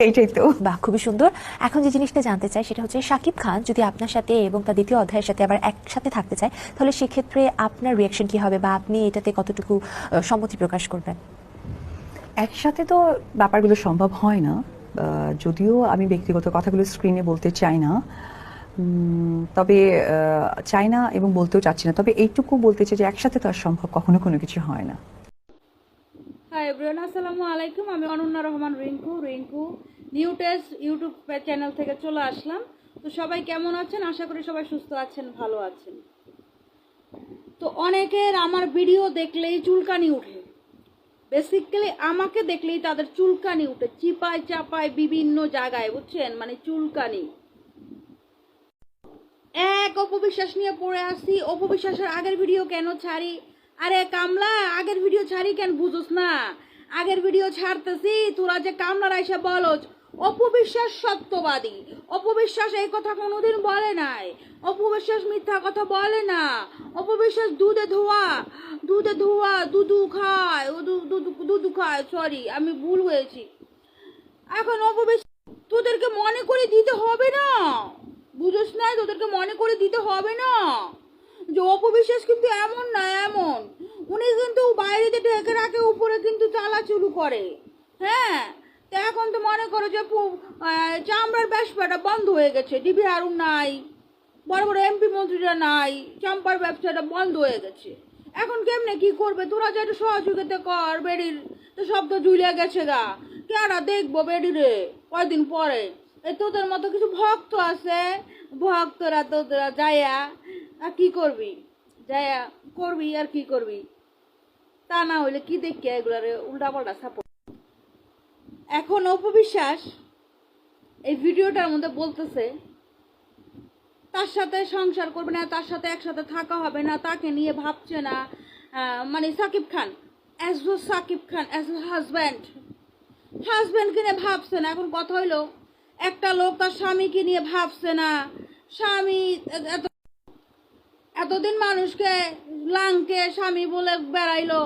এইটাই তো। বাহ খুবই সুন্দর। এখন যে জিনিসটা জানতে চাই সেটা হচ্ছে শাকিব খান যদি আপনার সাথে এবং তার দ্বিতীয় অধ্যায়ের সাথে আবার একসাথে থাকতে চায় তাহলে সেক্ষেত্রে আপনার রিয়াকশন কি হবে বা আপনি এটাতে কতটুকু সম্মতি প্রকাশ করবেন? একসাথে তো ব্যাপারগুলো সম্ভব হয় না। যদিও আমি ব্যক্তিগত কথাগুলো স্ক্রিনে বলতে চাই না। তবে চাই না এবং বলতেও চাচ্ছি না। তবে এইটুকু বলতে চাই যে একসাথে তো আর সম্ভব কখনো কোনো কিছু হয় না। হাই এভরিওয়ান আসসালামু আলাইকুম আমি Ananya Rahman Rinku Rinku new test YouTube channel থেকে চলে আসলাম। তো সবাই কেমন আছেন? আশা করি সবাই সুস্থ আছেন, ভালো আছেন। তো অনেকের আমার ভিডিও দেখলেই চুলকানি উঠে। বেসিক্যালি আমাকে দেখলেই তাদের চুলকানি উঠে। চিপায় চাপায় বিভিন্ন জায়গায়, বুঝছেন? মানে চুলকানি। এক অপবিশ্বাস নিয়ে পড়ে আসি। অপবিশ্বাসের আগের ভিডিও কেন ছাড়ি? আরে কামলা, আগের ভিডিও ছাড়ি কেন বুঝোস না? আগের ভিডিও ছাড়তেছি, তোরা যে কামলার এসে বলছ অপবিশ্বাস সত্যবাদী। অপবিশ্বাস এই কথা কোনোদিন বলে নাই। অপবিশ্বাস মিথ্যা কথা বলে না। অপবিশ্বাস দুধে ধোয়া দুধে ধোয়া, দুধু খায়, ও দুধু খায় সরি আমি ভুল হয়েছি। এখন অপবিশ্বাস, তোদেরকে মনে করে দিতে হবে না? বুঝোস না তোদেরকে মনে করে দিতে হবে না? যে অপবিশ্বাস কিন্তু এমন না, এমন। উনি কিন্তু বাইরেতে ঢেকে রাখে, উপরে কিন্তু চালাচুলু করে। হ্যাঁ? তো এখন তো মনে করো যে চামড়ার ব্যবসাটা বন্ধ হয়ে গেছে, ডিবি হারুন নাই, বড় বড় এমপি মন্ত্রীরা নাই, চাম্পার ব্যবসাটা বন্ধ হয়ে গেছে। এখন কেমনে কি করবে? তোরা যে একটু সহযোগিতা কর, বেডির। তো সব তো ঝুলে গেছে গা। কেনা দেখব বেডিরে কয়দিন পরে? এই তোদের মতো কিছু ভক্ত আছে? ভক্তরা তোরা যায়া আর কি করবি? যায়া করবি আর কি করবি? তা না হইলে কি দেখি এগুলারে উল্টা পাল্টা সাপোর্ট এখন অপবিশ্বাস এই ভিডিওটার মধ্যে বলতেছে, তার সাথে সংসার করবে না, তার সাথে একসাথে থাকা হবে না, তাকে নিয়ে ভাবছে না মানে সাকিব খান অ্যাজ ও সাকিব খান অ্যাজ ও হাজব্যান্ড হাজব্যান্ডকে নিয়ে ভাবছে না, এখন কথা হইল, একটা লোক তার স্বামীকে নিয়ে ভাবছে না, স্বামী এত এতদিন মানুষকে লাংকে স্বামী বলে বেড়াইলো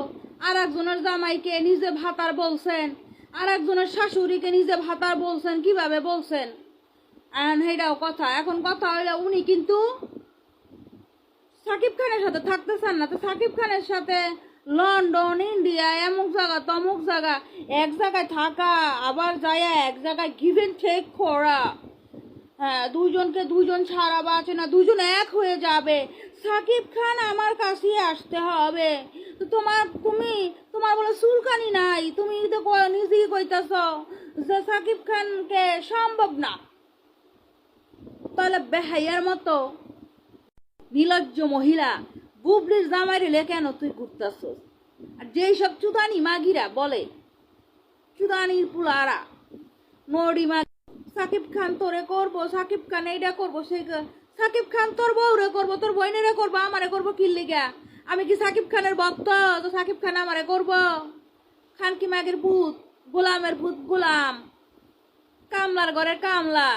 আর একজনের জামাইকে নিজে ভাতার বলছেন আর একজনের শাশুড়িকে নিজে ভাতার বলছেন, কীভাবে বলছেন? আর সেইটাও কথা, এখন কথা হইল উনি কিন্তু সাকিব খানের সাথে থাকতে চান না। তো সাকিব খানের সাথে লন্ডন, ইন্ডিয়া এমুক জায়গা, তমুক জায়গা, এক জায়গায় থাকা, আবার যায় এক জায়গায় গিভেন টেক করা। হ্যাঁ দুজনকে দুজন ছাড়া বাঁচে না দুজন এক হয়ে যাবে। সাকিব খান আমার কাছে আসতে হবে। তোমার, তুমি, তোমার বলে চুলকানি নাই, তুমি তো নিজেই যে সাকিব খানকে সম্ভব না। তাহলে বেহাইয়ার মতো নিলজ্জ মহিলা, বুবলির জামাই রেলে কেন তুই ঘুরতেছ? আর যেই সব চুদানি মাগিরা বলে, চুদানির পুলারা, নড়ি মা সাকিব খান তোরে করব, সাকিব খান এইটা করব, সেই সাকিব খান তোর বউরে করব, তোর বইনেরে করব, আমারে করব কি লিগা? আমি কি সাকিব খানের ভক্ত? তো সাকিব খান আমারে করব। খান কি মাগের ভূত? গোলামের ভূত গোলাম। কামলার ঘরের কামলা।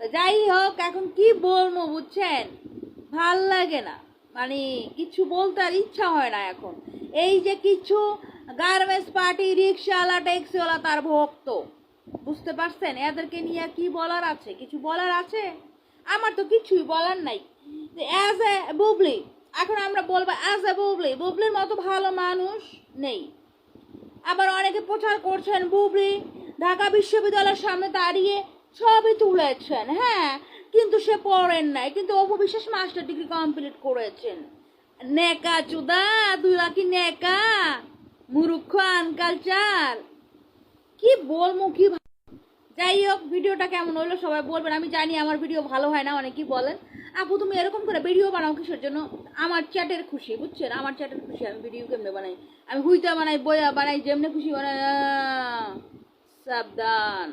যাই হোক, এখন কি বলব বুঝছেন? ভালো লাগে না। মানে কিছু বলতে আর ইচ্ছা হয় না এখন। এই যে কিছু গার্মেন্টস পার্টি, রিক্সাওয়ালা, ট্যাক্সিওয়ালা, তার ভক্ত। বুঝতে পারছেন? এদেরকে নিয়ে কি বলার আছে? কিছু বলার আছে? আমার তো কিছুই বলার নাই। অ্যাজ এ বুবলি এখন আমরা বলব অ্যাজ এ বুবলি বুবলির মতো ভালো মানুষ নেই। আবার অনেকে প্রচার করছেন বুবলি ঢাকা বিশ্ববিদ্যালয়ের সামনে দাঁড়িয়ে ছবি তুলেছেন হ্যাঁ? কিন্তু সে পড়েন নাই, কিন্তু অপবিশ্বাস মাস্টার ডিগ্রি কমপ্লিট করেছেন। নেকা চুদা, তুই নাকি নেকা? মুরুক্ষ আনকালচার কি বলব কি যাই হোক, ভিডিওটা কেমন হলো সবাই বলবেন। আমি জানি আমার ভিডিও ভালো হয় না অনেকেই বলেন? আপু, তুমি এরকম করে ভিডিও বানাও কিসের জন্য? আমার চ্যাটের খুশি, বুঝছেন? আমার চ্যাটের খুশি, আমি ভিডিও কেমনে বানাই? আমি হুইতা বানাই, বয়া বানাই, যেমনে খুশি বানাই সাবধান।